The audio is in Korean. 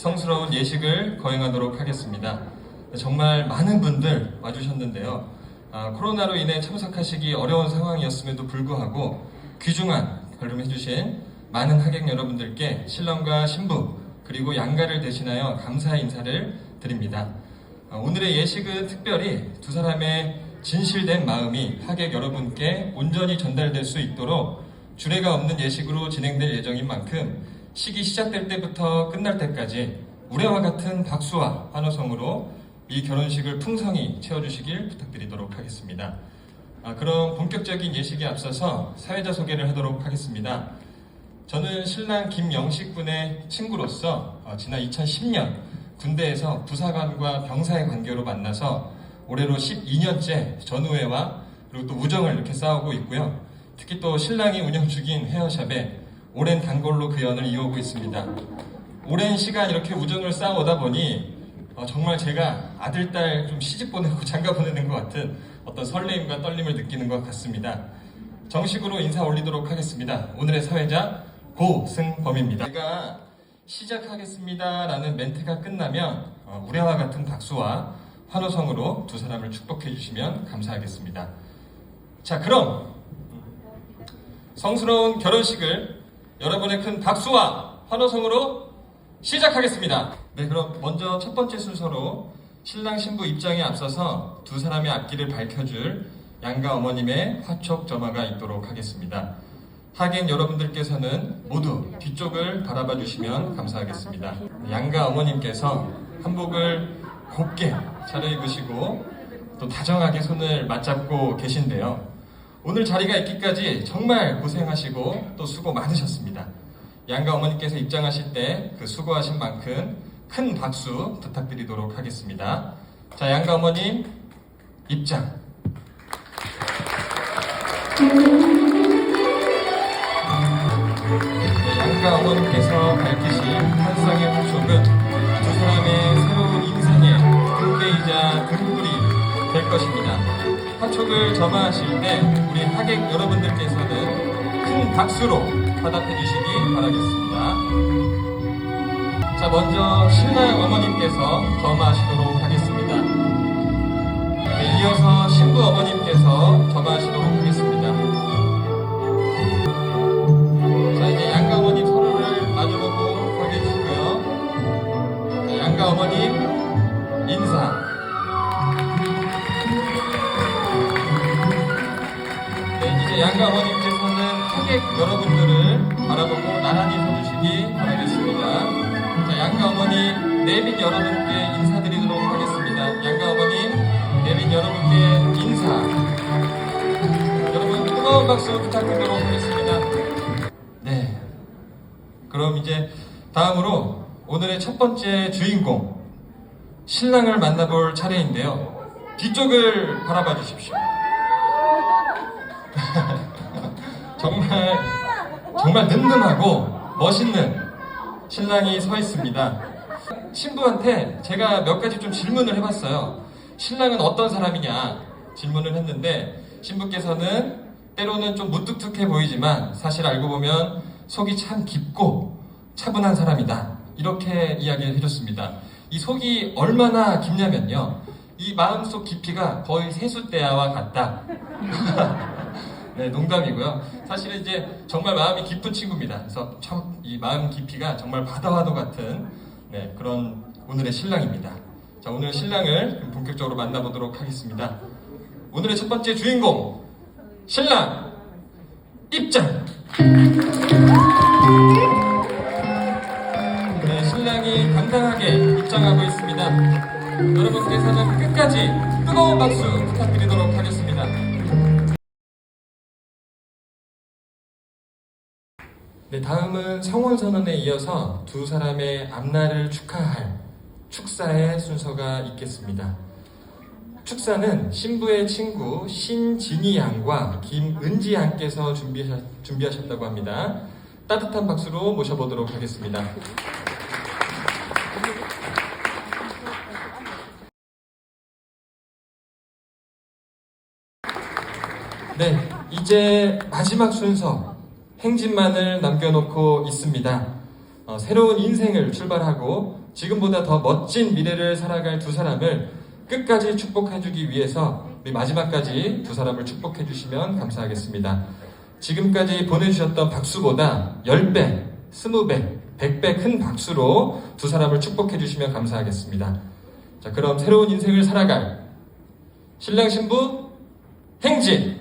성스러운 예식을 거행하도록 하겠습니다. 정말 많은 분들 와주셨는데요. 아, 코로나로 인해 참석하시기 어려운 상황이었음에도 불구하고 귀중한 걸음해주신 많은 하객 여러분들께 신랑과 신부 그리고 양가를 대신하여 감사의 인사를 드립니다. 아, 오늘의 예식은 특별히 두 사람의 진실된 마음이 하객 여러분께 온전히 전달될 수 있도록 주례가 없는 예식으로 진행될 예정인 만큼 식이 시작될 때부터 끝날 때까지 우레와 같은 박수와 환호성으로 이 결혼식을 풍성히 채워주시길 부탁드리도록 하겠습니다. 아, 그럼 본격적인 예식에 앞서서 사회자 소개를 하도록 하겠습니다. 저는 신랑 김영식 군의 친구로서 어, 지난 2010년 군대에서 부사관과 병사의 관계로 만나서 올해로 12년째 전우회와 그리고 또 우정을 이렇게 쌓아오고 있고요. 특히 또 신랑이 운영 중인 헤어샵에 오랜 단골로 그 연을 이어오고 있습니다. 오랜 시간 이렇게 우정을 쌓아오다 보니 어, 정말 제가 아들, 딸 좀 시집 보내고 장가 보내는 것 같은 어떤 설레임과 떨림을 느끼는 것 같습니다. 정식으로 인사 올리도록 하겠습니다. 오늘의 사회자 고승범입니다. 제가 시작하겠습니다라는 멘트가 끝나면 어, 우레와 같은 박수와 환호성으로 두 사람을 축복해 주시면 감사하겠습니다. 자, 그럼 성스러운 결혼식을 여러분의 큰 박수와 환호성으로 시작하겠습니다. 네, 그럼 먼저 첫 번째 순서로 신랑 신부 입장에 앞서서 두 사람의 앞길을 밝혀줄 양가 어머님의 화촉 점화가 있도록 하겠습니다. 하객 여러분들께서는 모두 뒤쪽을 바라봐 주시면 감사하겠습니다. 양가 어머님께서 한복을 곱게 차려입으시고 또 다정하게 손을 맞잡고 계신데요. 오늘 자리가 있기까지 정말 고생하시고 또 수고 많으셨습니다. 양가 어머님께서 입장하실 때 그 수고하신 만큼 큰 박수 부탁드리도록 하겠습니다. 자, 양가 어머님 입장. 네, 양가 어머님께서 밝히신 환상의 화촉은 두 사람의 새로운 인생의 등대이자 등불이 될 것입니다. 화촉을 점화하실 때 하객 여러분들께서는 큰 박수로 화답해 주시기 바라겠습니다. 자, 먼저 신랑 어머님께서 점화하시도록 하겠습니다. 네, 이어서 신부 어머님께서 점화하시도록 하겠습니다. 자, 이제 양가 어머님 서로를 마주보고 서 계시고요. 자, 양가 어머님 인사. 여러분들을 바라보고 나란히 서주시기 바라겠습니다. 자, 양가 어머니, 내빈 여러분께 인사드리도록 하겠습니다. 양가 어머님, 내빈 여러분께 인사. 여러분 뜨거운 박수 부탁드리도록 하겠습니다. 네. 그럼 이제 다음으로 오늘의 첫 번째 주인공 신랑을 만나볼 차례인데요. 뒤쪽을 바라봐 주십시오. 정말 정말 늠름하고 멋있는 신랑이 서 있습니다. 신부한테 제가 몇 가지 좀 질문을 해봤어요. 신랑은 어떤 사람이냐 질문을 했는데 신부께서는 때로는 좀 무뚝뚝해 보이지만 사실 알고 보면 속이 참 깊고 차분한 사람이다. 이렇게 이야기를 해줬습니다. 이 속이 얼마나 깊냐면요. 이 마음속 깊이가 거의 세숫대야와 같다. 네, 농담이고요. 사실은 이제 정말 마음이 깊은 친구입니다. 그래서 참 이 마음 깊이가 정말 바다와도 같은 네, 그런 오늘의 신랑입니다. 자, 오늘 신랑을 본격적으로 만나보도록 하겠습니다. 오늘의 첫 번째 주인공 신랑 입장. 네, 신랑이 당당하게 입장하고 있습니다. 여러분께서는 끝까지 뜨거운 박수 부탁드리도록 하겠습니다. 네, 다음은 성원 선언에 이어서 두 사람의 앞날을 축하할 축사의 순서가 있겠습니다. 축사는 신부의 친구 신진희 양과 김은지 양께서 준비하셨, 준비하셨다고 합니다. 따뜻한 박수로 모셔보도록 하겠습니다. 네, 이제 마지막 순서 행진만을 남겨놓고 있습니다. 어, 새로운 인생을 출발하고 지금보다 더 멋진 미래를 살아갈 두 사람을 끝까지 축복해주기 위해서 우리 마지막까지 두 사람을 축복해주시면 감사하겠습니다. 지금까지 보내주셨던 박수보다 10배, 20배, 100배 큰 박수로 두 사람을 축복해주시면 감사하겠습니다. 자, 그럼 새로운 인생을 살아갈 신랑 신부 행진!